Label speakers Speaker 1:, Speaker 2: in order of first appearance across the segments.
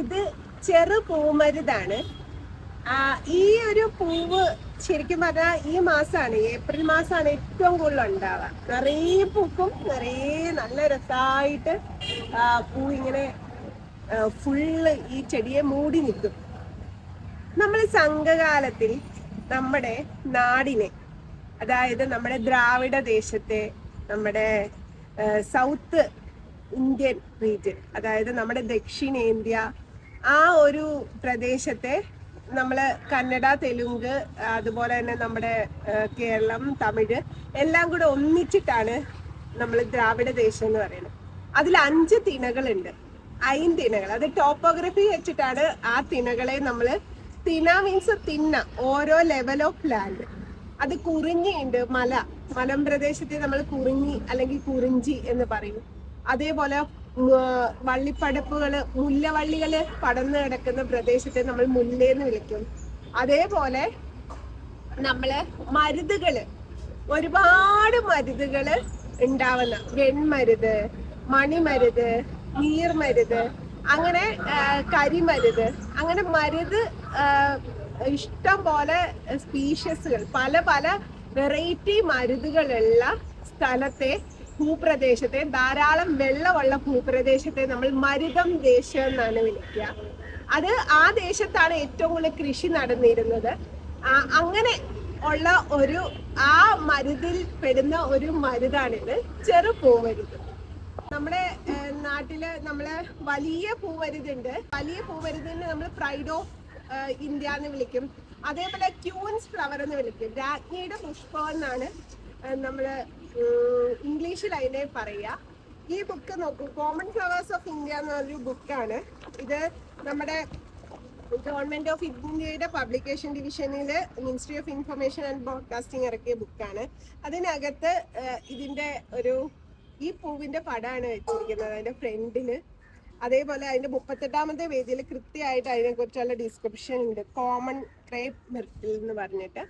Speaker 1: ഇത് ചെറു പൂമരുതാണ്. ഈ ഒരു പൂവ് ശരിക്കും പറഞ്ഞാൽ ഈ മാസമാണ് ഏപ്രിൽ മാസമാണ് ഏറ്റവും കൂടുതൽ ഉണ്ടാവുക. നിറയെ പൂക്കും നിറയെ നല്ല രസമായിട്ട് പൂ ഇങ്ങനെ ഫുള്ള് ഈ ചെടിയെ മൂടി നിൽക്കും. നമ്മൾ സംഘകാലത്തിൽ നമ്മുടെ നാടിനെ അതായത് നമ്മുടെ ദ്രാവിഡ ദേശത്തെ നമ്മുടെ സൗത്ത് ഇന്ത്യൻ റീജിയൻ അതായത് നമ്മുടെ ദക്ഷിണേന്ത്യ ആ ഒരു പ്രദേശത്തെ നമ്മൾ കന്നഡ തെലുങ്ക് അതുപോലെ തന്നെ നമ്മുടെ കേരളം തമിഴ് എല്ലാം കൂടെ ഒന്നിച്ചിട്ടാണ് നമ്മൾ ദ്രാവിഡ ദേശം എന്ന് പറയുന്നത്. അതിൽ അഞ്ച് തിണകളുണ്ട്. ഐന്തിണകൾ അത് ടോപ്പോഗ്രഫി വെച്ചിട്ടാണ് ആ തിണകളെ നമ്മൾ തിന മീൻസ് തിന്ന ഓരോ ലെവൽ ഓഫ് ലാൻഡ് അത് കുറിഞ്ഞിയുണ്ട് മല. മലമ്പ്രദേശത്തെ നമ്മൾ കുറിഞ്ഞി അല്ലെങ്കിൽ കുറിഞ്ചി എന്ന് പറയും. അതേപോലെ വള്ളിപ്പടപ്പുകൾ മുല്ലവള്ളികൾ പടർന്നു കിടക്കുന്ന പ്രദേശത്തെ നമ്മൾ മുല്ലേന്ന് വിളിക്കും. അതേപോലെ നമ്മൾ മരുതുകൾ ഒരുപാട് മരുതുകൾ ഉണ്ടാവുന്ന വെൺമരുത് മണിമരുത് നീർമരുത് അങ്ങനെ കരിമരുത് അങ്ങനെ മരുത് ഇഷ്ടം പോലെ സ്പീഷ്യസുകൾ പല പല വെറൈറ്റി മരുതുകളുള്ള സ്ഥലത്തെ ഭൂപ്രദേശത്തെ ധാരാളം വെള്ളമുള്ള ഭൂപ്രദേശത്തെ നമ്മൾ മരുതം ദേശം എന്നാണ് വിളിക്കുക. അത് ആ ദേശത്താണ് ഏറ്റവും കൂടുതൽ കൃഷി നടന്നിരുന്നത്. അങ്ങനെ ഉള്ള ഒരു ആ മരുതിൽ പെടുന്ന ഒരു മരുതാണിത്. ചെറു പൂമരുത് നമ്മുടെ നാട്ടിൽ നമ്മൾ വലിയ പൂവരുതുണ്ട്. വലിയ പൂവരുതിന് നമ്മൾ പ്രൈഡ് ഓഫ് ഇന്ത്യ എന്ന് വിളിക്കും. അതേപോലെ ക്യൂൻസ് ഫ്ലവർ എന്ന് വിളിക്കും. രാജ്ഞിയുടെ പുഷ്പം എന്നാണ് നമ്മൾ ഇംഗ്ലീഷിൽ അതിനെ പറയുക ഈ ബുക്ക് നോക്കൂ. കോമൺ ഫ്ലവേഴ്സ് ഓഫ് ഇന്ത്യ എന്ന് പറഞ്ഞൊരു ബുക്കാണ് ഇത് നമ്മുടെ ഗവൺമെന്റ് ഓഫ് ഇന്ത്യയുടെ പബ്ലിക്കേഷൻ ഡിവിഷനിൽ ministry of information and broadcasting ഇറക്കിയ ബുക്കാണ് അതിനകത്ത് ഇതിന്റെ ഒരു ഈ പൂവിന്റെ പടമാണ് വെച്ചിരിക്കുന്നത് അതിന്റെ ഫ്രണ്ടിൽ അതേപോലെ അതിന്റെ മുപ്പത്തെട്ടാമത്തെ പേജിൽ കൃത്യമായിട്ട് അതിനെ കുറിച്ചുള്ള ഡിസ്ക്രിപ്ഷൻ ഉണ്ട്. കോമൺ ക്രേപ്പ് മെർട്ടിൽ എന്ന് പറഞ്ഞിട്ട്.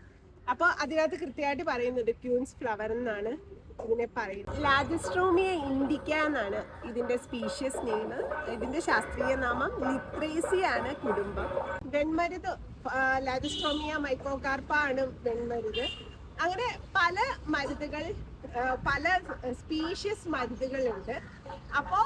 Speaker 1: അപ്പോൾ അതിനകത്ത് കൃത്യമായിട്ട് പറയുന്നുണ്ട് ക്യൂൻസ് ഫ്ലവർ എന്നാണ് ഇതിനെ പറയുന്നത്. ലാജിസ്ട്രോമിയ ഇൻഡിക്ക എന്നാണ് ഇതിന്റെ സ്പീഷ്യസ് നെയിം. ഇതിന്റെ ശാസ്ത്രീയ നാമം ലിത്രേസി ആണ് കുടുംബം. വെൺമരുത് ലാജിസ്ട്രോമിയ മൈക്കോകാർപ്പ ആണ് വെൺമരുത്. അങ്ങനെ പല മരുതുകൾ പല സ്പീഷ്യസ് മരുന്നുകളുണ്ട്. അപ്പോ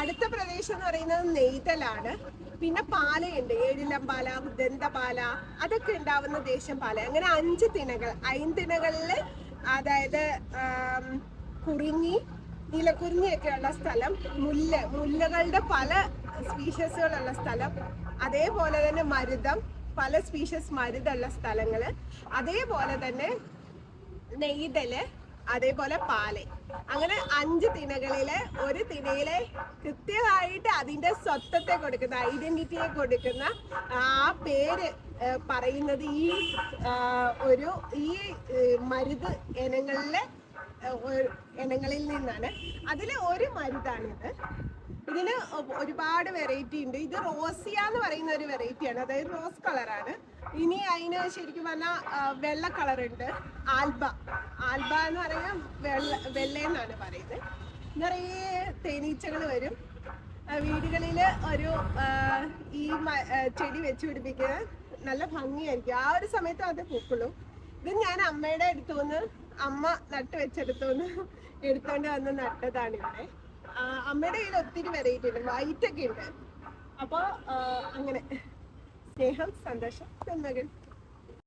Speaker 1: അടുത്ത പ്രദേശം എന്ന് പറയുന്നത് നെയ്തലാണ്. പിന്നെ പാലയുണ്ട്. ഏഴിലമ്പാല ദന്തപാല അതൊക്കെ ഉണ്ടാവുന്ന ദേശം പാല. അങ്ങനെ അഞ്ച് തിണകൾ. ഐന്തിണകളിൽ അതായത് കുറിഞ്ഞി ഉള്ള സ്ഥലം. മുല്ല മുല്ലകളുടെ പല സ്പീഷ്യസുകളുള്ള സ്ഥലം. അതേപോലെ തന്നെ മരുതം. പല സ്പീഷ്യസ് മരുതുള്ള സ്ഥലങ്ങൾ. അതേപോലെ തന്നെ നെയ്തൽ. അതേപോലെ പാൽ. അങ്ങനെ അഞ്ച് തിനകളിൽ ഒരു തിനയിലെ കൃത്യമായിട്ട് അതിന്റെ സ്വത്വത്തെ കൊടുക്കുന്ന ഐഡന്റിറ്റിയെ കൊടുക്കുന്ന ആ പേര് പറയുന്നത് ഈ ഒരു ഈ മരുത് ഇനങ്ങളിലെ ഇനങ്ങളിൽ നിന്നാണ്. അതിൽ ഒരു മരുതാണിത്. ഇതിന് ഒരുപാട് വെറൈറ്റി ഉണ്ട്. ഇത് റോസിയ എന്ന് പറയുന്ന ഒരു വെറൈറ്റിയാണ് അതായത് റോസ് കളറാണ് ഇനി അതിന് ശരിക്കും പറഞ്ഞാൽ വെള്ള കളർ ഉണ്ട്. ആൽബ. ആൽബ എന്ന് പറഞ്ഞാൽ വെള്ള വെള്ളയെന്നാണ് പറയുന്നത്. നിറയെ തേനീച്ചകൾ വരും. വീടുകളിൽ ഒരു ഈ ചെടി വെച്ച് പിടിപ്പിക്കുന്നത് നല്ല ഭംഗിയായിരിക്കും. ആ ഒരു സമയത്ത് അത് പൂക്കുള്ളൂ. ഇത് ഞാൻ അമ്മയുടെ അടുത്തുനിന്ന് അമ്മ നട്ട് വെച്ചെടുത്തുനിന്ന് എടുത്തോണ്ട് വന്ന് നട്ടതാണ് ഇവിടെ. അമ്മയുടെ കയ്യിൽ ഒത്തിരി വെറൈറ്റി ഉണ്ട്. വൈറ്റ് ഒക്കെ ഉണ്ട്. അപ്പോൾ അങ്ങനെ. സ്നേഹം സന്തോഷം നന്മകൾ.